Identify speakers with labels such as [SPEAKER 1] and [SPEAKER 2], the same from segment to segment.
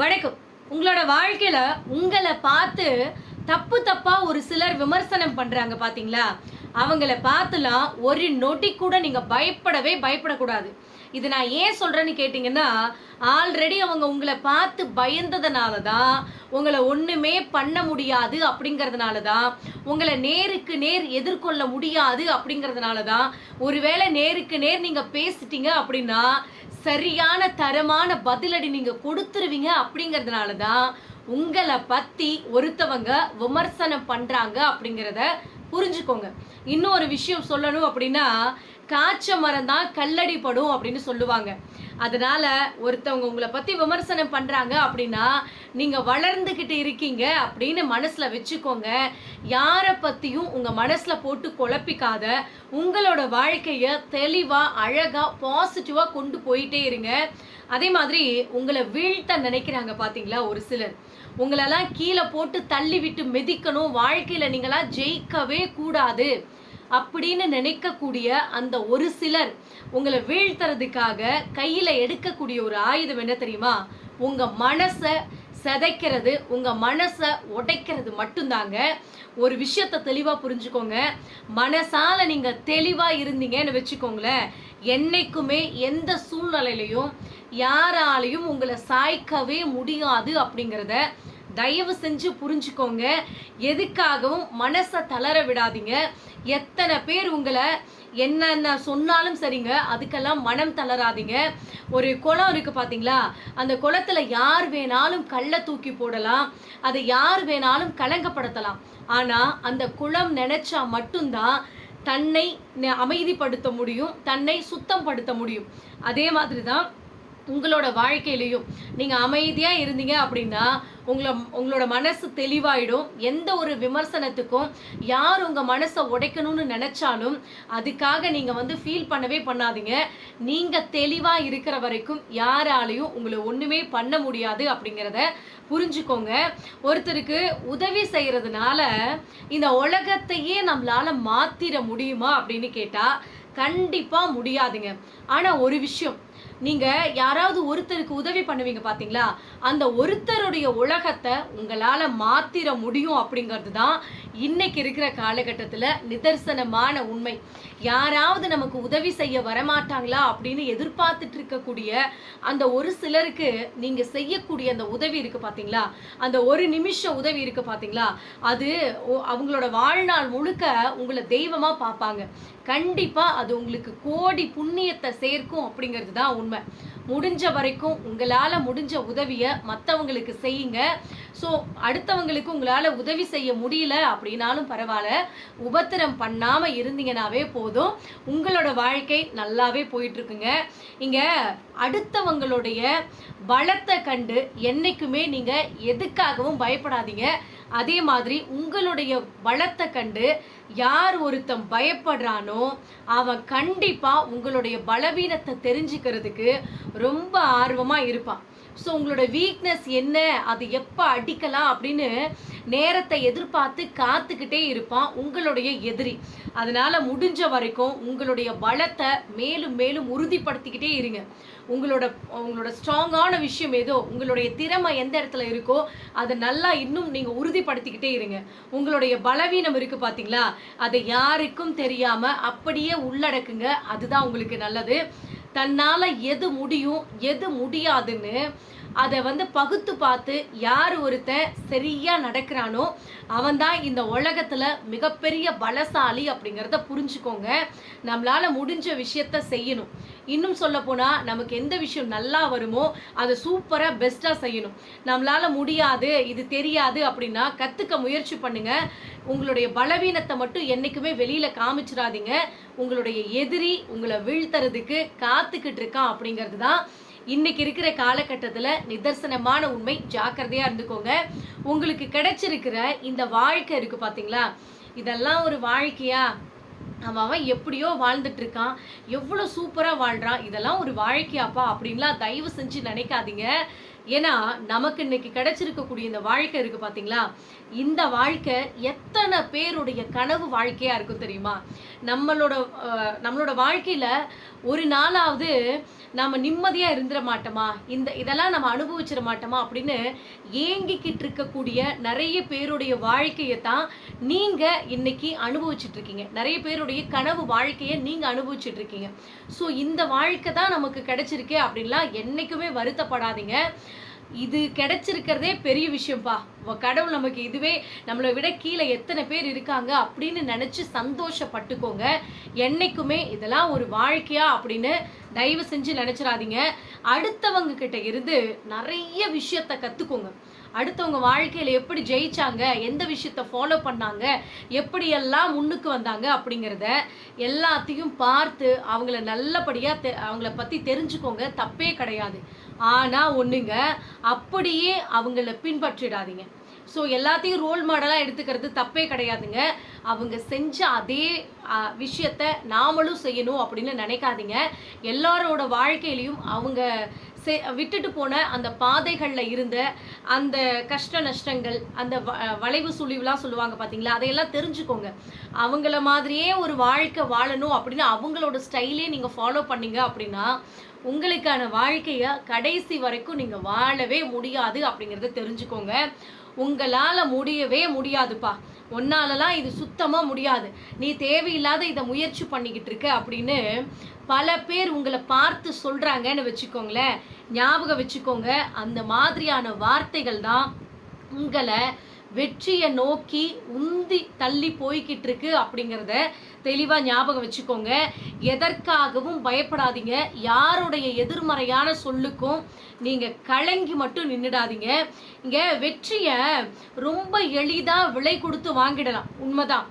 [SPEAKER 1] வணக்கம். உங்களோட வாழ்க்கையில உங்களை பார்த்து தப்பு தப்பா ஒரு சிலர் விமர்சனம் பண்றாங்க பாத்தீங்களா? அவங்கள பார்த்துலாம் ஒரு நொடி கூட நீங்க பயப்படவே பயப்படக்கூடாது. இது நான் ஏன் சொல்கிறேன்னு கேட்டிங்கன்னா ஆல்ரெடி அவங்க உங்களை பார்த்து பயந்ததுனால தான் உங்களை ஒன்றுமே பண்ண முடியாது அப்படிங்கிறதுனால தான் உங்களை நேருக்கு நேர் எதிர்கொள்ள முடியாது அப்படிங்கிறதுனால தான் ஒருவேளை நேருக்கு நேர் நீங்கள் பேசிட்டீங்க அப்படின்னா சரியான தரமான பதிலடி நீங்கள் கொடுத்துருவீங்க அப்படிங்கிறதுனால தான் உங்களை பற்றி ஒருத்தவங்க விமர்சனம் பண்ணுறாங்க அப்படிங்கிறத புரிஞ்சுக்கோங்க. இன்னொரு விஷயம் சொல்லணும் அப்படின்னா காய்ச்ச மரம் தான் கல்லடி படும் அப்படின்னு சொல்லுவாங்க. அதனால ஒருத்தவங்க உங்களை பத்தி விமர்சனம் பண்றாங்க அப்படின்னா நீங்க வளர்ந்துகிட்டு இருக்கீங்க அப்படின்னு மனசுல வச்சுக்கோங்க. யாரை பத்தியும் உங்க மனசுல போட்டு குழப்பிக்காத. உங்களோட வாழ்க்கைய தெளிவா அழகா பாசிட்டிவா கொண்டு போயிட்டே இருங்க. அதே மாதிரி உங்களை வீழ்த்த நினைக்கிறாங்க பாத்தீங்களா ஒரு சிலர். உங்களெல்லாம் கீழே போட்டு தள்ளி விட்டு மிதிக்கணும். வாழ்க்கையில நீங்களாம் ஜெயிக்கவே கூடாது. அப்படின்னு நினைக்கக்கூடிய அந்த ஒரு சிலர் உங்களை வீழ்த்துறதுக்காக கையில் எடுக்கக்கூடிய ஒரு ஆயுதம் என்ன தெரியுமா? உங்கள் மனசை சிதைக்கிறது உங்கள் மனசை உடைக்கிறது மட்டும்தாங்க. ஒரு விஷயத்த தெளிவாக புரிஞ்சுக்கோங்க. மனசால நீங்கள் தெளிவாக இருந்தீங்கன்னு வச்சுக்கோங்களேன். என்னைக்குமே எந்த சூழ்நிலையிலையும் யாராலையும் உங்களை சாய்க்கவே முடியாது அப்படிங்கிறத தயவு செஞ்சு புரிஞ்சுக்கோங்க. எதுக்காகவும் மனசை தளர விடாதீங்க. எத்தனை பேர் உங்களை என்னென்ன சொன்னாலும் சரிங்க அதுக்கெல்லாம் மனம் தளராதீங்க. ஒரு குளம் இருக்கு பார்த்தீங்களா அந்த குளத்தில் யார் வேணாலும் கல்லை தூக்கி போடலாம். அதை யார் வேணாலும் கலங்கப்படுத்தலாம். ஆனால் அந்த குளம் நினைச்சா மட்டும்தான் தன்னை அமைதிப்படுத்த முடியும் தன்னை சுத்தம் படுத்த முடியும். அதே மாதிரி தான் உங்களோட வாழ்க்கையிலையும் நீங்கள் அமைதியாக இருந்தீங்க அப்படின்னா உங்களை உங்களோட மனசு தெளிவாயிடும். எந்த ஒரு விமர்சனத்துக்கும் யார் உங்கள் மனசை உடைக்கணும்னு நினச்சாலும் அதுக்காக நீங்கள் வந்து ஃபீல் பண்ணவே பண்ணாதீங்க. நீங்கள் தெளிவாக இருக்கிற வரைக்கும் யாராலையும் உங்களை ஒன்றுமே பண்ண முடியாது அப்படிங்கிறத புரிஞ்சுக்கோங்க. ஒருத்தருக்கு உதவி செய்கிறதுனால இந்த உலகத்தையே நம்மளால் மாத்திர முடியுமா அப்படின்னு கேட்டால் கண்டிப்பாக முடியாதுங்க. ஆனால் ஒரு விஷயம் நீங்க யாராவது ஒருத்தருக்கு உதவி பண்ணுவீங்க பாத்தீங்களா? அந்த ஒருத்தருடைய உலகத்தை உங்களால மாத்திர முடியும் அப்படிங்கிறது தான் இன்னைக்கு இருக்கிற காலகட்டத்துல நிதர்சனமான உண்மை. யாராவது நமக்கு உதவி செய்ய வரமாட்டாங்களா அப்படின்னு எதிர்பார்த்துட்டு இருக்கக்கூடிய அந்த ஒரு சிலருக்கு நீங்க செய்யக்கூடிய அந்த உதவி இருக்கு பாத்தீங்களா? அந்த ஒரு நிமிஷ உதவி இருக்கு பாத்தீங்களா? அது ஒ- அவங்களோட வாழ்நாள் முழுக்க உங்களை தெய்வமா பார்ப்பாங்க. கண்டிப்பா அது உங்களுக்கு கோடி புண்ணியத்தை சேர்க்கும் அப்படிங்கிறது தான் உண்மை. முடிஞ்ச வரைக்கும் உங்களால் முடிஞ்ச உதவியை மற்றவங்களுக்கு செய்யுங்க. ஸோ அடுத்தவங்களுக்கு உங்களால் உதவி செய்ய முடியல அப்படின்னாலும் பரவாயில்ல. உபத்திரம் பண்ணாமல் இருந்தீங்கனாவே போதும். உங்களோட வாழ்க்கை நல்லாவே போயிட்டுருக்குங்க. இங்கே அடுத்தவங்களுடைய பலத்தை கண்டு என்றைக்குமே நீங்கள் எதுக்காகவும் பயப்படாதீங்க. அதே மாதிரி உங்களுடைய பலத்தை கண்டு யார் ஒருத்தன் பயப்படுறானோ அவன் கண்டிப்பாக உங்களுடைய பலவீனத்தை தெரிஞ்சுக்கிறதுக்கு ரொம்ப ஆர்வமாக இருப்பான். ஸோ உங்களோட வீக்னஸ் என்ன? அது எப்போ அடிக்கலாம் அப்படின்னு நேரத்தை எதிர்பார்த்து காத்துக்கிட்டே இருப்பான் உங்களுடைய எதிரி. அதனால முடிஞ்ச வரைக்கும் உங்களுடைய பலத்தை மேலும் மேலும் உறுதிப்படுத்திக்கிட்டே இருங்க. உங்களோட உங்களோட ஸ்ட்ராங்கான விஷயம் ஏதோ உங்களுடைய திறமை எந்த இடத்துல இருக்கோ அதை நல்லா இன்னும் நீங்கள் உறுதிப்படுத்திக்கிட்டே இருங்க. உங்களுடைய பலவீனம் இருக்குது பார்த்தீங்களா அதை யாருக்கும் தெரியாம அப்படியே உள்ளடக்குங்க. அதுதான் உங்களுக்கு நல்லது. தன்னால எது முடியும் எது முடியாதுன்னு அதை வந்து பகுத்து பார்த்து யார் ஒருத்தன் சரியா நடக்கிறானோ அவன்தான் இந்த உலகத்துல மிகப்பெரிய பலசாலி அப்படிங்கிறத புரிஞ்சுக்கோங்க. நம்மளால முடிஞ்ச விஷயத்த செய்யணும். இன்னும் சொல்ல நமக்கு எந்த விஷயம் நல்லா வருமோ அதை சூப்பராக பெஸ்ட்டாக செய்யணும். நம்மளால முடியாது இது தெரியாது அப்படின்னா கற்றுக்க முயற்சி பண்ணுங்கள் உங்களுடைய பலவீனத்தை மட்டும் என்றைக்குமே வெளியில் காமிச்சிடாதீங்க. உங்களுடைய எதிரி உங்களை வீழ்த்துறதுக்கு காத்துக்கிட்டு இருக்கான் அப்படிங்கிறது தான் இன்னைக்கு இருக்கிற காலகட்டத்தில் நிதர்சனமான உண்மை ஜாக்கிரதையாக இருந்துக்கோங்க. உங்களுக்கு கிடைச்சிருக்கிற இந்த வாழ்க்கை இருக்கு பார்த்தீங்களா இதெல்லாம் ஒரு வாழ்க்கையா? அவன் அவன் எப்படியோ வாழ்ந்துட்டு இருக்கான். எவ்வளோ சூப்பராக வாழ்கிறான் இதெல்லாம் ஒரு வாழ்க்கையாப்பா அப்படின்லாம் தயவு செஞ்சு நினைக்காதீங்க. ஏன்னா நமக்கு இன்னைக்கு கிடைச்சிருக்கக்கூடிய இந்த வாழ்க்கை இருக்கு பார்த்தீங்களா இந்த வாழ்க்கை எத்தனை பேருடைய கனவு வாழ்க்கையா இருக்கும் தெரியுமா? நம்மளோட நம்மளோட வாழ்க்கையில் ஒரு நாளாவது நாம் நிம்மதியாக இருந்துட மாட்டோமா? இந்த இதெல்லாம் நம்ம அனுபவிச்சிட மாட்டோமா? அப்படின்னு ஏங்கிக்கிட்டு இருக்கக்கூடிய நிறைய பேருடைய வாழ்க்கையை தான் நீங்கள் இன்னைக்கு அனுபவிச்சுட்டு இருக்கீங்க. நிறைய பேருடைய கனவு வாழ்க்கையை நீங்கள் அனுபவிச்சுட்டு இருக்கீங்க. ஸோ இந்த வாழ்க்கை தான் நமக்கு கிடைச்சிருக்கே அப்படின்லாம் என்றைக்குமே வருத்தப்படாதீங்க. இது கிடைச்சிருக்கிறதே பெரிய விஷயம்ப்பா. கடவுள் நமக்கு இதுவே நம்மளை விட கீழே எத்தனை பேர் இருக்காங்க அப்படின்னு நினச்சி சந்தோஷப்பட்டுக்கோங்க. என்னைக்குமே இதெல்லாம் ஒரு வாழ்க்கையா அப்படின்னு தயவு செஞ்சு நினச்சிடாதீங்க. அடுத்தவங்க கிட்ட இருந்து நிறைய விஷயத்த கற்றுக்கோங்க அடுத்தவங்க வாழ்க்கையில் எப்படி ஜெயிச்சாங்க எந்த விஷயத்த ஃபாலோ பண்ணாங்க எப்படியெல்லாம் முன்னுக்கு வந்தாங்க அப்படிங்கிறத எல்லாத்தையும் பார்த்து அவங்கள நல்லபடியாக தெ- அவங்கள பற்றி தெரிஞ்சுக்கோங்க. தப்பே கிடையாது. ஆனால் ஒன்றுங்க அப்படியே அவங்கள பின்பற்றிடாதீங்க. ஸோ எல்லாத்தையும் ரோல் மாடலாக எடுத்துக்கிறது தப்பே கிடையாதுங்க. அவங்க செஞ்ச அதே விஷயத்த நாமளும் செய்யணும் அப்படின்னு நினைக்காதீங்க. எல்லாரோட வாழ்க்கையிலையும் அவங்க செ விட்டுட்டு போன அந்த பாதைகளில் இருந்த அந்த கஷ்ட நஷ்டங்கள் அந்த வ- வளைவு சுழிவுலாம் சொல்லுவாங்க பார்த்தீங்களா அதையெல்லாம் தெரிஞ்சுக்கோங்க. அவங்கள மாதிரியே ஒரு வாழ்க்கை வாழணும் அப்படின்னு அவங்களோட ஸ்டைலே நீங்கள் ஃபாலோ பண்ணீங்க அப்படின்னா உங்களுக்கான வாழ்க்கையை கடைசி வரைக்கும் நீங்கள் வாழவே முடியாது அப்படிங்கிறத தெரிஞ்சுக்கோங்க. உங்களால் முடியவே முடியாதுப்பா. உன்னாலலாம் இது சுத்தமாக முடியாது. நீ தேவையில்லாத இதை முயற்சி பண்ணிக்கிட்டு இருக்க அப்படின்னு பல பேர் உங்களை பார்த்து சொல்கிறாங்கன்னு வச்சுக்கோங்களேன். ஞாபகம் வச்சுக்கோங்க. அந்த மாதிரியான வார்த்தைகள் தான் உங்களை வெற்றியை நோக்கி உந்தி தள்ளி போய்கிட்டு இருக்கு அப்படிங்கிறத தெளிவாக ஞாபகம் வச்சுக்கோங்க. எதற்காகவும் பயப்படாதீங்க. யாருடைய எதிர்மறையான சொல்லுக்கும் நீங்கள் கலங்கி மட்டும் நின்றுடாதீங்க இங்கே வெற்றியை ரொம்ப எளிதாக விலை கொடுத்து வாங்கிடலாம். உண்மைதான்.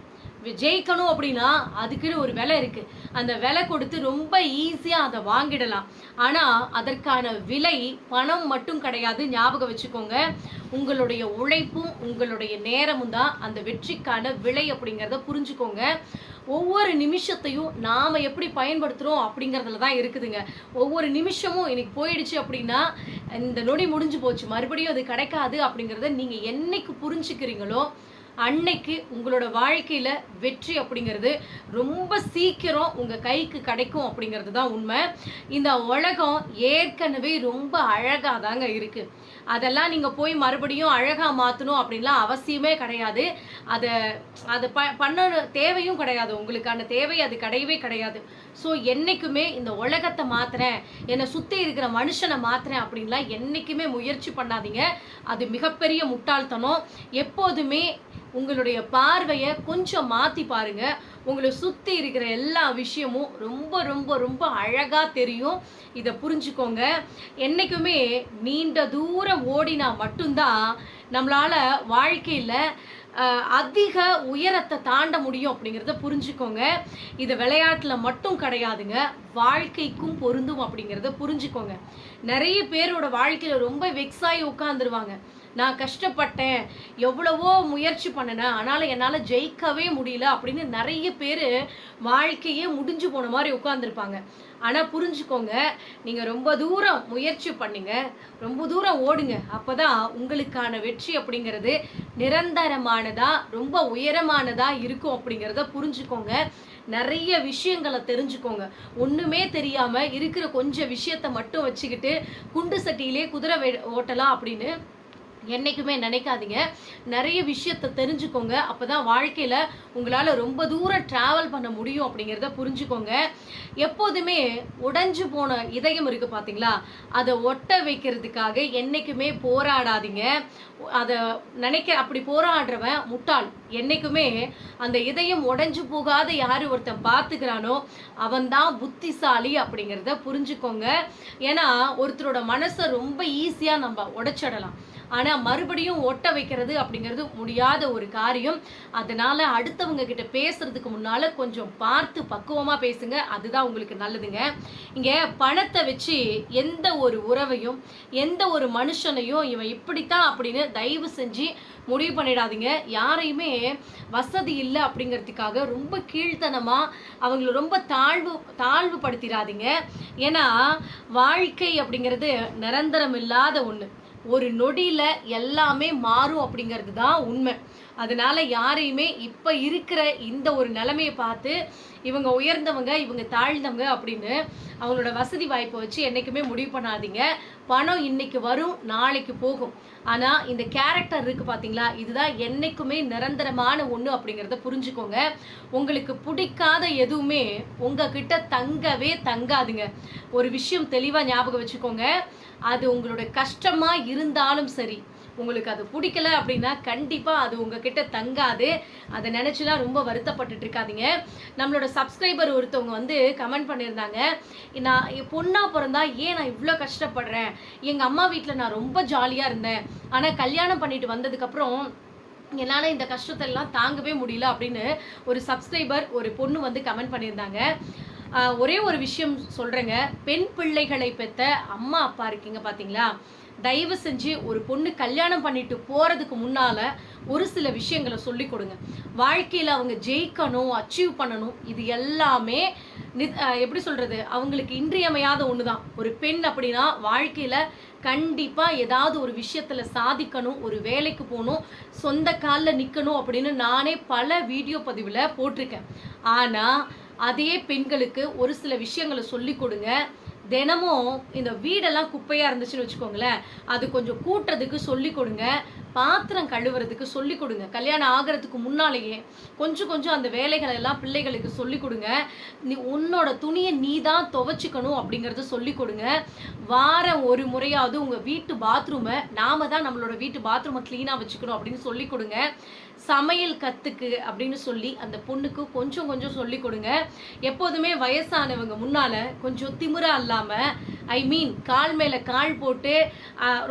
[SPEAKER 1] ஜெயிக்கணும் அப்படின்னா அதுக்குன்னு ஒரு விலை இருக்கு. அந்த விலை கொடுத்து ரொம்ப ஈஸியாக அதை வாங்கிடலாம். ஆனால் அதற்கான விலை பணம் மட்டும் கிடையாது. ஞாபகம் வச்சுக்கோங்க. உங்களுடைய உழைப்பும் உங்களுடைய நேரமும் தான் அந்த வெற்றிக்கான விலை அப்படிங்கிறத புரிஞ்சுக்கோங்க. ஒவ்வொரு நிமிஷத்தையும் நாம் எப்படி பயன்படுத்துகிறோம் அப்படிங்கறதுல தான் இருக்குதுங்க. ஒவ்வொரு நிமிஷமும் இன்னைக்கு போயிடுச்சு அப்படின்னா இந்த நொடி முடிஞ்சு போச்சு. மறுபடியும் அது கிடைக்காது அப்படிங்கிறத நீங்கள் என்னைக்கு புரிஞ்சுக்கிறீங்களோ அன்னைக்கு உங்களோட வாழ்க்கையில் வெற்றி அப்படிங்கிறது ரொம்ப சீக்கிரம் உங்கள் கைக்கு கிடைக்கும் அப்படிங்கிறது தான் உண்மை. இந்த உலகம் ஏற்கனவே ரொம்ப அழகாக தாங்க இருக்குது அதெல்லாம் நீங்கள் போய் மறுபடியும் அழகாக மாற்றணும் அப்படின்லாம் அவசியமே கிடையாது. அதை அதை ப பண்ண தேவையும் கிடையாது. உங்களுக்கான தேவை அது கிடையவே கிடையாது. ஸோ என்னைக்குமே இந்த உலகத்தை மாற்றுறேன் என்னை சுற்றி இருக்கிற மனுஷனை மாற்றுறேன் அப்படின்லாம் என்றைக்குமே முயற்சி பண்ணாதீங்க. அது மிகப்பெரிய முட்டாள்தனம். எப்போதுமே உங்களுடைய பார்வையை கொஞ்சம் மாற்றி பாருங்க. உங்களை சுற்றி இருக்கிற எல்லா விஷயமும் ரொம்ப ரொம்ப ரொம்ப அழகாக தெரியும். இதை புரிஞ்சுக்கோங்க. என்றைக்குமே நீண்ட தூரம் ஓடினா மட்டும்தான் நம்மளால் வாழ்க்கையில் அதிக உயரத்தை தாண்ட முடியும் அப்படிங்கிறத புரிஞ்சுக்கோங்க. இது விளையாட்டில் மட்டும் கிடையாதுங்க. வாழ்க்கைக்கும் பொருந்தும் அப்படிங்கிறத புரிஞ்சுக்கோங்க. நிறைய பேரோட வாழ்க்கையில் ரொம்ப வெக்ஸாகி உட்காந்துருவாங்க நான் கஷ்டப்பட்டேன் எவ்வளவோ முயற்சி பண்ணினேன் ஆனால் என்னால் ஜெயிக்கவே முடியல அப்படின்னு நிறைய பேர் வாழ்க்கையே முடிஞ்சு போன மாதிரி உட்காந்துருப்பாங்க ஆனால் புரிஞ்சுக்கோங்க நீங்கள் ரொம்ப தூரம் முயற்சி பண்ணுங்க ரொம்ப தூரம் ஓடுங்க. அப்போ தான் உங்களுக்கான வெற்றி அப்படிங்கிறது நிரந்தரமானதாக ரொம்ப உயரமானதாக இருக்கும் அப்படிங்கிறத புரிஞ்சுக்கோங்க. நிறைய விஷயங்களை தெரிஞ்சுக்கோங்க. ஒன்றுமே தெரியாமல் இருக்கிற கொஞ்சம் விஷயத்த மட்டும் வச்சுக்கிட்டு குண்டு சட்டியிலே குதிரை ஓட்டலாம் அப்படின்னு என்னைக்குமே நினைக்காதீங்க. நிறைய விஷயத்தை தெரிஞ்சுக்கோங்க. அப்போ தான் வாழ்க்கையில் உங்களால் ரொம்ப தூரம் ட்ராவல் பண்ண முடியும் அப்படிங்கிறத புரிஞ்சுக்கோங்க. எப்போதுமே உடைஞ்சு போன இதயம் இருக்குது பார்த்தீங்களா அதை ஒட்ட வைக்கிறதுக்காக என்னைக்குமே போராடாதீங்க. அதை நினைக்க அப்படி போராடுறவன் முட்டாள். என்றைக்குமே அந்த இதயம் உடைஞ்சு போகாத யார் ஒருத்தன் பார்த்துக்கிறானோ அவன்தான் புத்திசாலி அப்படிங்கிறத புரிஞ்சுக்கோங்க. ஏன்னா ஒருத்தரோட மனசை ரொம்ப ஈஸியாக நம்ம உடைச்சிடலாம். ஆனால் மறுபடியும் ஒட்ட வைக்கிறது அப்படிங்கிறது முடியாத ஒரு காரியம். அதனால் அடுத்தவங்க கிட்ட பேசுறதுக்கு முன்னால் கொஞ்சம் பார்த்து பக்குவமாக பேசுங்க. அதுதான் உங்களுக்கு நல்லதுங்க. இங்கே பணத்தை வச்சு எந்த ஒரு உறவையும் எந்த ஒரு மனுஷனையும் இவன் இப்படித்தான் அப்படின்னு தயவு செஞ்சு முடிவு பண்ணிடாதீங்க. யாரையுமே வசதி இல்லை அப்படிங்கிறதுக்காக ரொம்ப கீழ்த்தனமாக அவங்கள ரொம்ப தாழ்வு தாழ்வுபடுத்திடாதீங்க. ஏன்னா வாழ்க்கை அப்படிங்கிறது நிரந்தரம் இல்லாத ஒன்று ஒரு நொடியில் எல்லாமே மாறும் அப்படிங்கிறது தான் உண்மை. அதனால யாரையுமே இப்போ இருக்கிற இந்த ஒரு நிலைமையை பார்த்து இவங்க உயர்ந்தவங்க இவங்க தாழ்ந்தவங்க அப்படின்னு அவங்களோட வசதி வாய்ப்பை வச்சு என்றைக்குமே முடிவு பண்ணாதீங்க. பணம் இன்னைக்கு வரும் நாளைக்கு போகும். ஆனால் இந்த கேரக்டர் இருக்குது பார்த்தீங்களா இதுதான் என்றைக்குமே நிரந்தரமான ஒன்று அப்படிங்கிறத புரிஞ்சுக்கோங்க. உங்களுக்கு பிடிக்காத எதுவுமே உங்ககிட்ட தங்கவே தங்காதுங்க. ஒரு விஷயம் தெளிவாக ஞாபகம் வச்சுக்கோங்க. அது உங்களோட கஷ்டமாக இருந்தாலும் சரி உங்களுக்கு அது பிடிக்கல அப்படின்னா கண்டிப்பாக அது உங்ககிட்ட தங்காது. அதை நினச்சிலாம் ரொம்ப வருத்தப்பட்டுட்டு இருக்காதீங்க. நம்மளோட சப்ஸ்கிரைபர் ஒருத்தவங்க வந்து கமெண்ட் பண்ணியிருந்தாங்க. நான் பொண்ணாக பிறந்தா ஏன் நான் இவ்வளோ கஷ்டப்படுறேன்? எங்கள் அம்மா வீட்டில் நான் ரொம்ப ஜாலியாக இருந்தேன். ஆனால் கல்யாணம் பண்ணிட்டு வந்ததுக்கப்புறம் என்னால் இந்த கஷ்டத்தை எல்லாம் தாங்கவே முடியல அப்படின்னு ஒரு சப்ஸ்கிரைபர் ஒரு பொண்ணு வந்து கமெண்ட் பண்ணியிருந்தாங்க. ஒரே ஒரு விஷயம் சொல்கிறேங்க பெண் பிள்ளைகளை பெற்ற அம்மா அப்பா இருக்கீங்க பார்த்தீங்களா தயவு செஞ்சு ஒரு பொண்ணு கல்யாணம் பண்ணிட்டு போகிறதுக்கு முன்னால் ஒரு சில விஷயங்களை சொல்லி கொடுங்க. வாழ்க்கையில் அவங்க ஜெயிக்கணும் அச்சீவ் பண்ணணும் இது எல்லாமே நி- எப்படி சொல்கிறது அவங்களுக்கு இன்றியமையாத ஒன்று தான் ஒரு பெண் அப்படின்னா வாழ்க்கையில் கண்டிப்பாக ஏதாவது ஒரு விஷயத்தில் சாதிக்கணும் ஒரு வேலைக்கு போகணும் சொந்த காலில் நிற்கணும் அப்படின்னு நானே பல வீடியோ பதிவில் போட்டிருக்கேன். ஆனால் அதே பெண்களுக்கு ஒரு சில விஷயங்களை சொல்லி கொடுங்க. தினமும் இந்த வீடெல்லாம் குப்பையாக இருந்துச்சுன்னு வச்சுக்கோங்களேன். அது கொஞ்சம் கூட்டுறதுக்கு சொல்லி கொடுங்க. பாத்திரம் கழுவுறதுக்கு சொல்லி கொடுங்க. கல்யாணம் ஆகிறதுக்கு முன்னாலேயே கொஞ்சம் கொஞ்சம் அந்த வேலைகளை எல்லாம் பிள்ளைகளுக்கு சொல்லி கொடுங்க. நீ உன்னோட துணியை நீ தான் துவைச்சிக்கணும் அப்படிங்கிறத சொல்லி கொடுங்க. வாரம் ஒரு முறையாவது உங்கள் வீட்டு பாத்ரூமை நாம தான் நம்மளோட வீட்டு பாத்ரூமை க்ளீனாக வச்சுக்கணும் அப்படின்னு சொல்லி கொடுங்க. சமையல் கத்துக்கு அப்படின்னு சொல்லி அந்த பொண்ணுக்கு கொஞ்சம் கொஞ்சம் சொல்லி கொடுங்க. எப்போதுமே வயசானவங்க முன்னால கொஞ்சம் திமுறா இல்லாம ஐ மீன் கால் மேல கால் போட்டு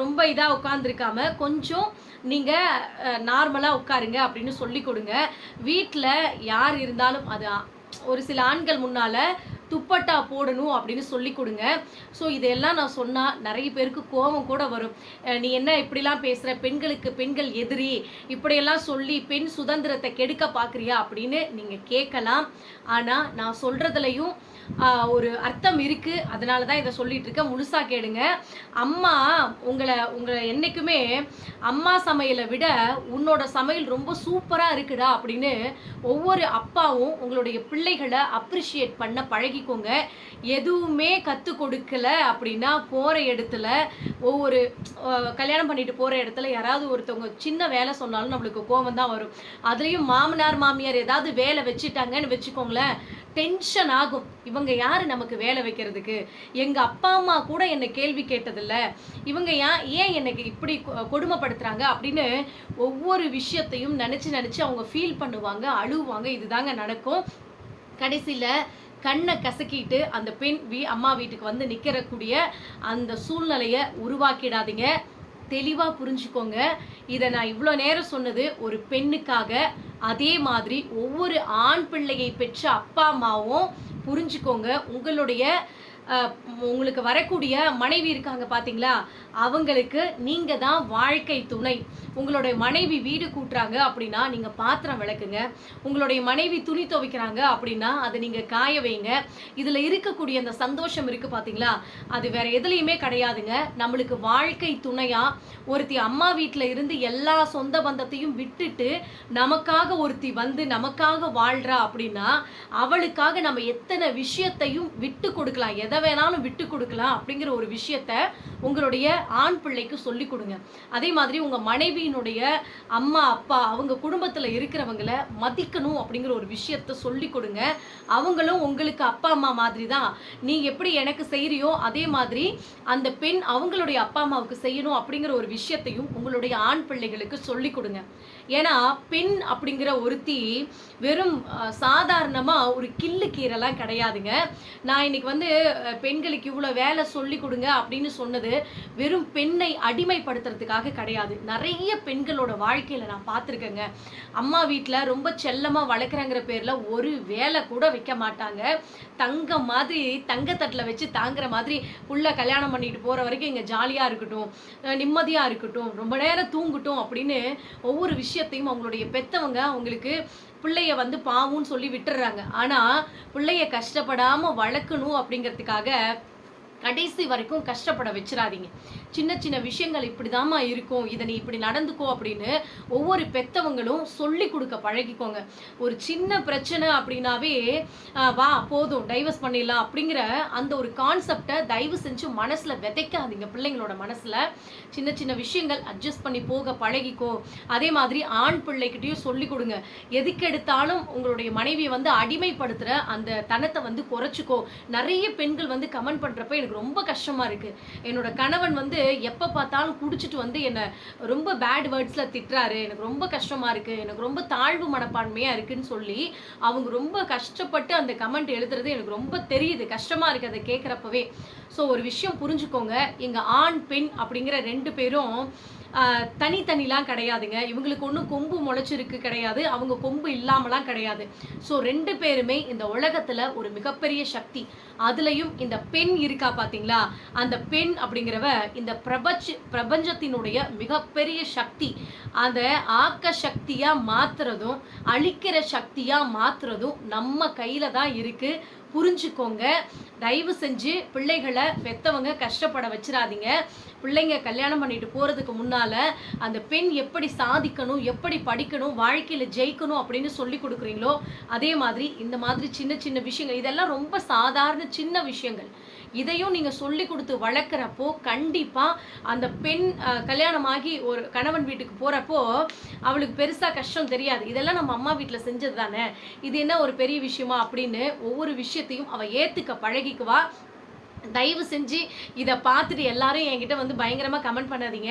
[SPEAKER 1] ரொம்ப இதா உட்காந்துருக்காம கொஞ்சம் நீங்க நார்மலா உட்காருங்க அப்படின்னு சொல்லி கொடுங்க. வீட்டில் யார் இருந்தாலும் அது ஒரு சில ஆண்கள் முன்னால துப்பட்டா போடணும் அப்படின்னு சொல்லி கொடுங்க. ஸோ இதெல்லாம் நான் சொன்னால் நிறைய பேருக்கு கோபம் கூட வரும். நீ என்ன இப்படிலாம் பேசுகிற பெண்களுக்கு பெண்கள் எதிரி. இப்படியெல்லாம் சொல்லி பெண் சுதந்திரத்தை கெடுக்க பார்க்குறியா அப்படின்னு நீங்கள் கேட்கலாம். ஆனால் நான் சொல்கிறதுலையும் ஒரு அர்த்தம் இருக்குது அதனால தான் இதை சொல்லிட்டு இருக்கேன். முழுசாக கேளுங்க. அம்மா உங்களை உங்களை என்றைக்குமே அம்மா சமையலை விட உன்னோட சமையல் ரொம்ப சூப்பராக இருக்குடா அப்படின்னு ஒவ்வொரு அப்பாவும் உங்களுடைய பிள்ளைகளை அப்ரிஷியேட் பண்ண பழகிக்கோங்க. எதுவுமே கற்றுக் கொடுக்கல அப்படின்னா போகிற இடத்துல ஒவ்வொரு கல்யாணம் பண்ணிட்டு போகிற இடத்துல யாராவது ஒருத்தவங்க சின்ன வேலை சொன்னாலும் நம்மளுக்கு கோபம் தான் வரும். அதுலேயும் மாமனார் மாமியார் ஏதாவது வேலை வச்சுட்டாங்கன்னு வச்சுக்கோங்களேன். டென்ஷன் ஆகும். இவங்க யார் நமக்கு வேலை வைக்கிறதுக்கு? எங்கள் அப்பா அம்மா கூட என்னை கேள்வி கேட்டதில்ல. இவங்க ஏன் ஏன் எனக்கு இப்படி கொ- கொடுமைப்படுத்துறாங்க அப்படின்னு ஒவ்வொரு விஷயத்தையும் நினச்சி நினச்சி அவங்க ஃபீல் பண்ணுவாங்க அழுவாங்க. இதுதாங்க நடக்கும். கடைசியில் கண்ணை கசக்கிட்டு அந்த பெண் வீ அம்மா வீட்டுக்கு வந்து நிற்கிறக்கூடிய அந்த சூழ்நிலையை உருவாக்கிடாதீங்க. தெளிவாக புரிஞ்சுக்கோங்க. இதை நான் இவ்வளோ நேரம் சொன்னது ஒரு பெண்ணுக்காக. அதே மாதிரி ஒவ்வொரு ஆண் பிள்ளையை பெற்ற அப்பா அம்மாவும் புரிஞ்சுக்கோங்க. உங்களுடைய உங்களுக்கு வரக்கூடிய மனைவி இருக்காங்க பார்த்தீங்களா அவங்களுக்கு நீங்கள் தான் வாழ்க்கை துணை. உங்களுடைய மனைவி வீடு கூட்டுறாங்க அப்படின்னா நீங்கள் பாத்திரம் விளக்குங்க. உங்களுடைய மனைவி துணி துவைக்கிறாங்க அப்படின்னா அதை நீங்கள் காய வைங்க. இதில் இருக்கக்கூடிய அந்த சந்தோஷம் இருக்குது பார்த்தீங்களா அது வேற எதுலேயுமே கிடையாதுங்க. நம்மளுக்கு வாழ்க்கை துணையாக ஒருத்தி அம்மா வீட்டில் இருந்து எல்லா சொந்த பந்தத்தையும் விட்டுட்டு நமக்காக ஒருத்தி வந்து நமக்காக வாழ்கிறா அப்படின்னா அவளுக்காக நம்ம எத்தனை விஷயத்தையும் விட்டு கொடுக்கலாம். எதை வேணாலும் விட்டு கொடுக்கலாம் அப்படிங்கிற ஒரு விஷயத்த உங்களுடைய ஆண் பிள்ளைக்கு சொல்லி கொடுங்க. அதே மாதிரி உங்க மனைவியினுடைய அம்மா அப்பா அவங்க குடும்பத்துல இருக்கிறவங்கள மதிக்கணும் அப்படிங்கிற ஒரு விஷயத்த சொல்லி கொடுங்க. அவங்களும் உங்களுக்கு அப்பா அம்மா மாதிரி தான். நீ எப்படி எனக்கு செய்கிறியோ அதே மாதிரி அந்த பெண் அவங்களுடைய அப்பா அம்மாவுக்கு செய்யணும் அப்படிங்கிற ஒரு விஷயத்தையும் உங்களுடைய ஆண் பிள்ளைகளுக்கு சொல்லி கொடுங்க. ஏன்னா பெண் அப்படிங்கிற ஒருத்தி வெறும் சாதாரணமாக ஒரு கில்லு கீரைலாம் கிடையாதுங்க. நான் இன்னைக்கு வந்து பெண்களுக்கு இவ்வளோ வேலை சொல்லி கொடுங்க அப்படின்னு சொன்னது வெறும் பெண்ணை அடிமைப்படுத்துறதுக்காக கிடையாது. நிறைய பெண்களோட வாழ்க்கையில் நான் பார்த்துருக்கேங்க. அம்மா வீட்டில் ரொம்ப செல்லமாக வளர்க்குறங்கிற பேரில் ஒரு வேலை கூட வைக்க மாட்டாங்க. தங்கம் மாதிரி தங்கத்தட்டில் வச்சு தாங்குற மாதிரி புள்ள கல்யாணம் பண்ணிட்டு போகிற வரைக்கும் இங்கே ஜாலியாக இருக்கட்டும் நிம்மதியாக இருக்கட்டும் ரொம்ப நேரம் தூங்கட்டும் அப்படின்னு ஒவ்வொரு விஷயத்தையும் அவங்களுடைய பெற்றவங்க அவங்களுக்கு பிள்ளைய வந்து பாவுன்னு சொல்லி விட்டுறாங்க. ஆனால் பிள்ளைய கஷ்டப்படாமல் வளர்க்கணும் அப்படிங்கிறதுக்காக கடைசி வரைக்கும் கஷ்டப்பட வச்சிடாதீங்க சின்ன சின்ன விஷயங்கள் இப்படிதாம்மா இருக்கும். இதை நீ இப்படி நடந்துக்கோ அப்படின்னு ஒவ்வொரு பெத்தவங்களும் சொல்லி கொடுக்க பழகிக்கோங்க. ஒரு சின்ன பிரச்சனை அப்படின்னாவே வா போதும் டைவர்ஸ் பண்ணிடலாம். அப்படிங்கிற அந்த ஒரு கான்செப்டை தயவு செஞ்சு மனசில் விதைக்காதீங்க பிள்ளைங்களோட மனசில். சின்ன சின்ன விஷயங்கள் அட்ஜஸ்ட் பண்ணி போக பழகிக்கோ. அதே மாதிரி ஆண் பிள்ளைகிட்டையும் சொல்லி கொடுங்க. எதுக்கு எடுத்தாலும் உங்களுடைய மனைவியை வந்து அடிமைப்படுத்துகிற அந்த தனத்தை வந்து குறைச்சிக்கோ. நிறைய பெண்கள் வந்து கமெண்ட் பண்ணுறப்ப எனக்கு ரொம்ப கஷ்டமாக இருக்குது என்னோட கணவன் வந்து எப்போ பார்த்தாலும் குடிச்சிட்டு வந்து என்னை ரொம்ப பேட் வேர்ட்ஸில் திட்டுறாரு. எனக்கு ரொம்ப கஷ்டமாக இருக்குது எனக்கு ரொம்ப தாழ்வு மனப்பான்மையாக இருக்குன்னு சொல்லி அவங்க ரொம்ப கஷ்டப்பட்டு அந்த கமெண்ட் எழுதுறது எனக்கு ரொம்ப தெரியுது. கஷ்டமாக இருக்குது அதை கேட்குறப்பவே ஸோ ஒரு விஷயம் புரிஞ்சுக்கோங்க. எங்கள் ஆண் பெண் அப்படிங்கிற ரெண்டு பேரும் தனித்தனிலாம் கிடையாதுங்க. இவங்களுக்கு ஒன்றும் கொம்பு முளைச்சிருக்கு கிடையாது. அவங்க கொம்பு இல்லாமலாம் கிடையாது. ஸோ ரெண்டு பேருமே இந்த உலகத்தில் ஒரு மிகப்பெரிய சக்தி. அதுலேயும் இந்த பெண் இருக்கா பார்த்தீங்களா அந்த பெண் அப்படிங்கிறவ இந்த பிரபஞ்ச பிரபஞ்சத்தினுடைய மிகப்பெரிய சக்தி. அந்த ஆக்க சக்தியாக மாற்றுறதும் அழிக்கிற சக்தியாக மாற்றுறதும் நம்ம கையில் தான் இருக்குது புரிஞ்சுக்கோங்க. தயவு செஞ்சு பிள்ளைகளை பெத்தவங்க கஷ்டப்பட வச்சிடாதீங்க பிள்ளைங்க கல்யாணம் பண்ணிட்டு போறதுக்கு முன்னால அந்த பெண் எப்படி சாதிக்கணும் எப்படி படிக்கணும் வாழ்க்கையில ஜெயிக்கணும் அப்படின்னு சொல்லி கொடுக்குறீங்களோ அதே மாதிரி இந்த மாதிரி சின்ன சின்ன விஷயங்கள் இதெல்லாம் ரொம்ப சாதாரண சின்ன விஷயங்கள். இதையும் நீங்கள் சொல்லி கொடுத்து வளர்க்குறப்போ கண்டிப்பாக அந்த பெண் கல்யாணமாகி ஒரு கணவன் வீட்டுக்கு போகிறப்போ அவளுக்கு பெருசாக கஷ்டம் தெரியாது. இதெல்லாம் நம்ம அம்மா வீட்டில் செஞ்சது தானே? இது என்ன ஒரு பெரிய விஷயமா? அப்படின்னு ஒவ்வொரு விஷயத்தையும் அவள் ஏற்றுக்க பழகிக்குவா. தயவு செஞ்சு இதை பார்த்துட்டு எல்லாரும் என்கிட்ட வந்து பயங்கரமாக கமெண்ட் பண்ணாதீங்க.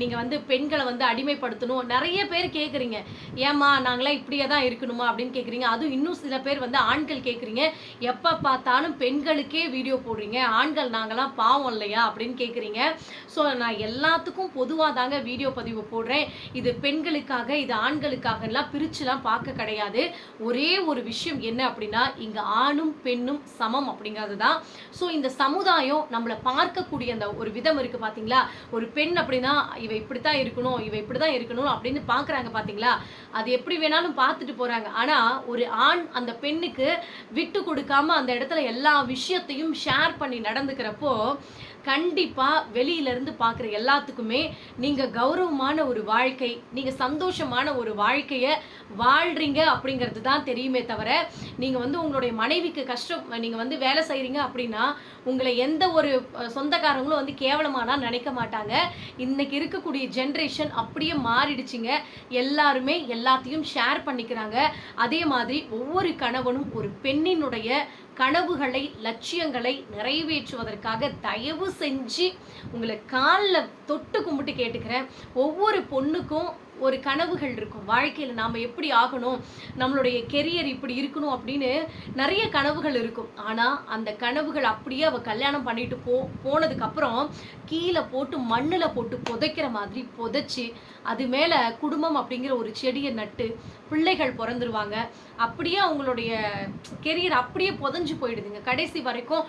[SPEAKER 1] நீங்கள் வந்து பெண்களை வந்து அடிமைப்படுத்தணும். நிறைய பேர் கேட்குறீங்க ஏம்மா நாங்களாம் இப்படியே தான் இருக்கணுமா அப்படின்னு கேட்குறீங்க அதுவும் இன்னும் சில பேர் வந்து ஆண்கள் கேட்குறீங்க எப்போ பார்த்தாலும் பெண்களுக்கே வீடியோ போடுறீங்க. ஆண்கள் நாங்களாம் பாவம் இல்லையா அப்படின்னு கேட்குறீங்க ஸோ நான் எல்லாத்துக்கும் பொதுவாக தாங்க வீடியோ பதிவு போடுறேன். இது பெண்களுக்காக இது ஆண்களுக்காகலாம் பிரிச்சுலாம் பார்க்க கிடையாது. ஒரே ஒரு விஷயம் என்ன அப்படின்னா இங்கே ஆணும் பெண்ணும் சமம் அப்படிங்கிறது தான் ஸோ இந்த சமுதாயம் நம்மளை பார்க்கக்கூடிய அந்த ஒரு விதம் இருக்கு பார்த்தீங்களா ஒரு பெண் அப்படின்னா இவ இப்படித்தான் இருக்கணும் இவ இப்படிதான் இருக்கணும் அப்படின்னு பார்க்குறாங்க பாத்தீங்களா? அது எப்படி வேணாலும் பார்த்துட்டு போறாங்க. ஆனா ஒரு ஆண் அந்த பெண்ணுக்கு விட்டு கொடுக்காம அந்த இடத்துல எல்லா விஷயத்தையும் ஷேர் பண்ணி நடந்துக்கிறப்போ கண்டிப்பாக வெளியிலேருந்து பார்க்குற எல்லாத்துக்குமே நீங்கள் கௌரவமான ஒரு வாழ்க்கை நீங்கள் சந்தோஷமான ஒரு வாழ்க்கைய வாழ்கிறீங்க அப்படிங்கிறது தான் தெரியுமே தவிர நீங்கள் வந்து உங்களுடைய மனைவிக்கு கஷ்டம் நீங்கள் வந்து வேலை செய்கிறீங்க அப்படின்னா உங்களை எந்த ஒரு சொந்தக்காரங்களும் வந்து கேவலமானா நினைக்க மாட்டாங்க. இன்னைக்கு இருக்கக்கூடிய ஜென்ரேஷன் அப்படியே மாறிடுச்சுங்க. எல்லாருமே எல்லாத்தையும் ஷேர் பண்ணிக்கிறாங்க. அதே மாதிரி ஒவ்வொரு கணவனும் ஒரு பெண்ணினுடைய கனவுகளை லட்சியங்களை நிறைவேற்றுவதற்காக தயவு செஞ்சு உங்களை காலில் தொட்டு கும்பிட்டு கேட்டுக்கிறேன். ஒவ்வொரு பொண்ணுக்கும் ஒரு கனவுகள் இருக்கும். வாழ்க்கையில் நாம் எப்படி ஆகணும்? நம்மளுடைய கெரியர் இப்படி இருக்கணும் அப்படின்னு நிறைய கனவுகள் இருக்கும். ஆனால் அந்த கனவுகள் அப்படியே அவள் கல்யாணம் பண்ணிட்டு போ போனதுக்கப்புறம் கீழே போட்டு மண்ணில் போட்டு புதைக்கிற மாதிரி புதைச்சி அது மேலே குடும்பம் அப்படிங்கிற ஒரு செடியை நட்டு பிள்ளைகள் பிறந்துருவாங்க. அப்படியே அவங்களுடைய கெரியர் அப்படியே புதஞ்சு போயிடுதுங்க. கடைசி வரைக்கும்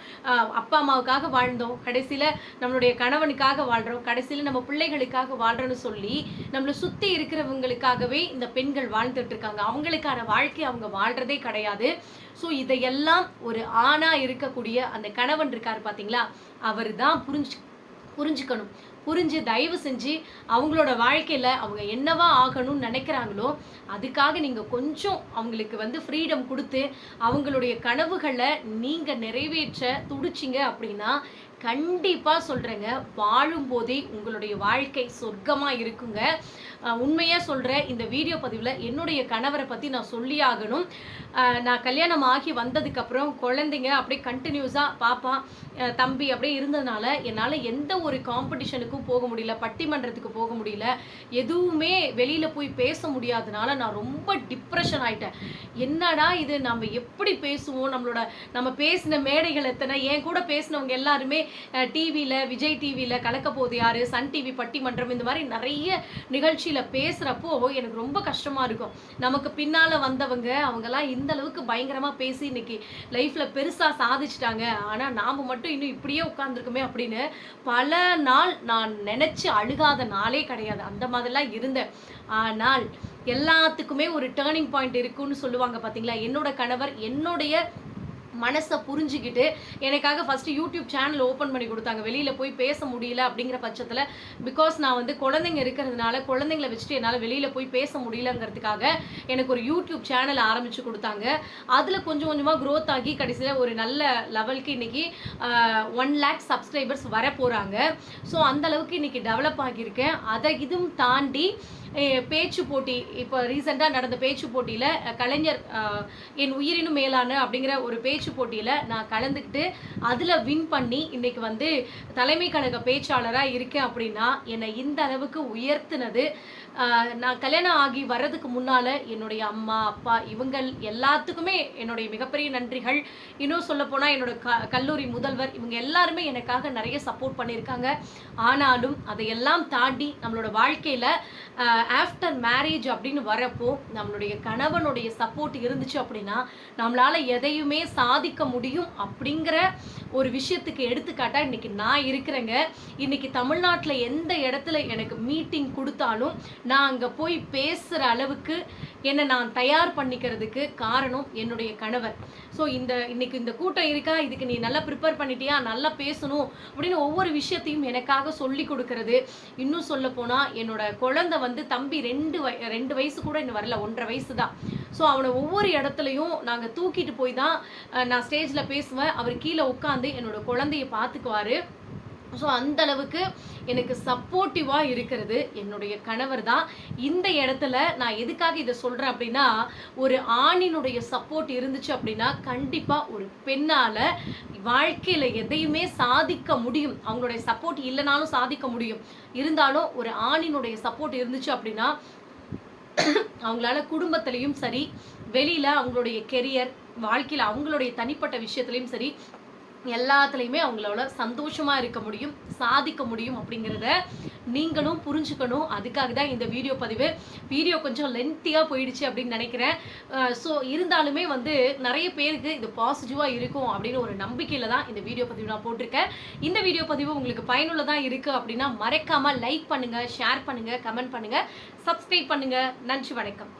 [SPEAKER 1] அப்பா அம்மாவுக்காக வாழ்ந்தோம். கடைசியில் நம்மளுடைய கணவனுக்காக வாழ்கிறோம் கடைசியில் நம்ம பிள்ளைகளுக்காக வாழ்கிறோன்னு சொல்லி நம்மளை சுற்றி இருக்கிறவங்களுக்காகவே இந்த பெண்கள் வாழ்ந்துட்டு இருக்காங்க அவங்களுக்கான வாழ்க்கை அவங்க வாழ்றதே கிடையாது. ஸோ இதையெல்லாம் ஒரு ஆணா இருக்கக்கூடிய அந்த கணவன் இருக்காரு பார்த்தீங்களா அவர் தான் புரிஞ்சு புரிஞ்சுக்கணும். புரிஞ்சு தயவு செஞ்சு அவங்களோட வாழ்க்கையில் அவங்க என்னவா ஆகணும்னு நினைக்கிறாங்களோ அதுக்காக நீங்கள் கொஞ்சம் அவங்களுக்கு வந்து ஃப்ரீடம் கொடுத்து அவங்களுடைய கனவுகளை நீங்கள் நிறைவேற்ற துடிச்சிங்க அப்படின்னா கண்டிப்பாக சொல்கிறேங்க வாழும்போதே உங்களுடைய வாழ்க்கை சொர்க்கமாக இருக்குங்க. உண்மையாக சொல்கிற இந்த வீடியோ பதிவில் என்னுடைய கணவரை பற்றி நான் சொல்லி ஆகணும். நான் கல்யாணம் ஆகி வந்ததுக்கப்புறம் குழந்தைங்க அப்படியே கண்டினியூஸாக பாப்பா தம்பி அப்படியே இருந்ததுனால என்னால் எந்த ஒரு காம்படிஷனுக்கும் போக முடியல பட்டிமன்றத்துக்கு போக முடியல எதுவுமே வெளியில் போய் பேச முடியாதனால நான் ரொம்ப டிப்ரெஷன் ஆயிட்டேன். என்னடா இது? நம்ம எப்படி பேசுவோம்? நம்மளோட நம்ம பேசின மேடைகள் எத்தனை? என் கூட பேசினவங்க எல்லாருமே டிவியில் விஜய் டிவியில் கலக்க போது யார் சன் டிவி பட்டிமன்றம் இந்த மாதிரி நிறைய நிகழ்ச்சியில் பேசுகிறப்போ எனக்கு ரொம்ப கஷ்டமாக இருக்கும். நமக்கு பின்னால் வந்தவங்க அவங்கெல்லாம் இந்த அளவுக்கு பயங்கரமாக பேசி இன்னைக்கு லைஃப்பில் பெருசாக சாதிச்சிட்டாங்க. ஆனால் நாம் மட்டும் இன்னும் இப்படியே உட்காந்துருக்குமே அப்படின்னு பல நாள் நான் நினச்சி அழுகாத நாளே கிடையாது. அந்த மாதிரிலாம் இருந்தேன். ஆனால் எல்லாத்துக்குமே ஒரு டேர்னிங் பாயிண்ட் இருக்குன்னு சொல்லுவாங்க பார்த்தீங்களா என்னோட கணவர் என்னுடைய மனசை புரிஞ்சுக்கிட்டு எனக்காக ஃபஸ்ட்டு யூடியூப் சேனல் ஓப்பன் பண்ணி கொடுத்தாங்க. வெளியில் போய் பேச முடியல அப்படிங்கிற பட்சத்தில் பிகாஸ் நான் வந்து குழந்தைங்க இருக்கிறதுனால குழந்தைங்கள வச்சுட்டு என்னால் வெளியில் போய் பேச முடியலங்கிறதுக்காக எனக்கு ஒரு யூடியூப் சேனல் ஆரம்பித்து கொடுத்தாங்க. அதில் கொஞ்சம் கொஞ்சமாக க்ரோத் ஆகி கடைசியில் ஒரு நல்ல லெவலுக்கு இன்றைக்கி ஒன் லேக் சப்ஸ்கிரைபர்ஸ் வர போகிறாங்க ஸோ அந்தளவுக்கு இன்றைக்கி டெவலப் ஆகியிருக்கேன். அதை இதுவும் தாண்டி பேச்சு போட்டி இப்போ ரீசெண்டாக நடந்த பேச்சு போட்டியில் கலைஞர் என் உயிரினும் மேலான அப்படிங்கிற ஒரு பேச்சு போட்டியில் நான் கலந்துக்கிட்டு அதில் வின் பண்ணி இன்னைக்கு வந்து தலைமை கழக பேச்சாளராக இருக்கேன் அப்படின்னா என்னை இந்த அளவுக்கு உயர்த்தினது நான் கல்யாணம் ஆகி வர்றதுக்கு முன்னால் என்னுடைய அம்மா அப்பா இவங்கள் எல்லாத்துக்குமே என்னுடைய மிகப்பெரிய நன்றிகள். இன்னும் சொல்லப்போனால் என்னோட க கல்லூரி முதல்வர் இவங்க எல்லாருமே எனக்காக நிறைய சப்போர்ட் பண்ணியிருக்காங்க. ஆனாலும் அதையெல்லாம் தாண்டி நம்மளோட வாழ்க்கையில் ஆஃப்டர் மேரேஜ் அப்படின்னு வரப்போ நம்மளுடைய கணவனுடைய சப்போர்ட் இருந்துச்சு அப்படின்னா நம்மளால் எதையுமே சாதிக்க முடியும் அப்படிங்கிற ஒரு விஷயத்துக்கு எடுத்துக்காட்டாக இன்றைக்கி நான் இருக்கிறேங்க. இன்றைக்கி தமிழ்நாட்டில் எந்த இடத்துல எனக்கு மீட்டிங் கொடுத்தாலும் நான் அங்கே போய் பேசுகிற அளவுக்கு என்னை நான் தயார் பண்ணிக்கிறதுக்கு காரணம் என்னுடைய கணவர். ஸோ இந்த இன்னைக்கு இந்த கூட்டம் இருக்கா? இதுக்கு நீ நல்லா ப்ரிப்பேர் பண்ணிட்டியா? நல்லா பேசணும் அப்படின்னு ஒவ்வொரு விஷயத்தையும் எனக்காக சொல்லி கொடுக்கறது. இன்னும் சொல்ல போனால் என்னோட குழந்தை வந்து தம்பி ரெண்டு வய ரெண்டு வயசு கூட இன்னும் வரல ஒன்றரை வயசு தான். ஸோ அவனை ஒவ்வொரு இடத்துலையும் நாங்கள் தூக்கிட்டு போய் தான் நான் ஸ்டேஜில் பேசுவேன். அவர் கீழே உட்காந்து என்னோட குழந்தைய பார்த்துக்குவாரு. ஸோ அந்த அளவுக்கு எனக்கு சப்போர்ட்டிவாக இருக்கிறது என்னுடைய கணவர் தான். இந்த இடத்துல நான் எதுக்காக இதை சொல்கிறேன் அப்படின்னா ஒரு ஆணினுடைய சப்போர்ட் இருந்துச்சு அப்படின்னா கண்டிப்பாக ஒரு பெண்ணால் வாழ்க்கையில் எதையுமே சாதிக்க முடியும். அவங்களுடைய சப்போர்ட் இல்லைனாலும் சாதிக்க முடியும். இருந்தாலும் ஒரு ஆணினுடைய சப்போர்ட் இருந்துச்சு அப்படின்னா அவங்களால குடும்பத்திலையும் சரி வெளியில் அவங்களுடைய கெரியர் வாழ்க்கையில் அவங்களுடைய தனிப்பட்ட விஷயத்துலையும் சரி எல்லாத்துலேயுமே அவங்களோட சந்தோஷமா இருக்க முடியும் சாதிக்க முடியும் அப்படிங்கிறத நீங்களும் புரிஞ்சுக்கணும். அதுக்காக தான் இந்த வீடியோ பதிவு. வீடியோ கொஞ்சம் லென்த்தியாக போயிடுச்சு அப்படின்னு நினைக்கிறேன். ஸோ இருந்தாலுமே வந்து நிறைய பேருக்கு இது பாசிட்டிவாக இருக்கும் அப்படின்னு ஒரு நம்பிக்கையில் தான் இந்த வீடியோ பதிவு நான் போட்டிருக்கேன். இந்த வீடியோ பதிவு உங்களுக்கு பயனுள்ளதாக இருக்குது அப்படின்னா மறக்காமல் லைக் பண்ணுங்கள் ஷேர் பண்ணுங்கள் கமெண்ட் பண்ணுங்கள் சப்ஸ்கிரைப் பண்ணுங்கள் நன்றி வணக்கம்.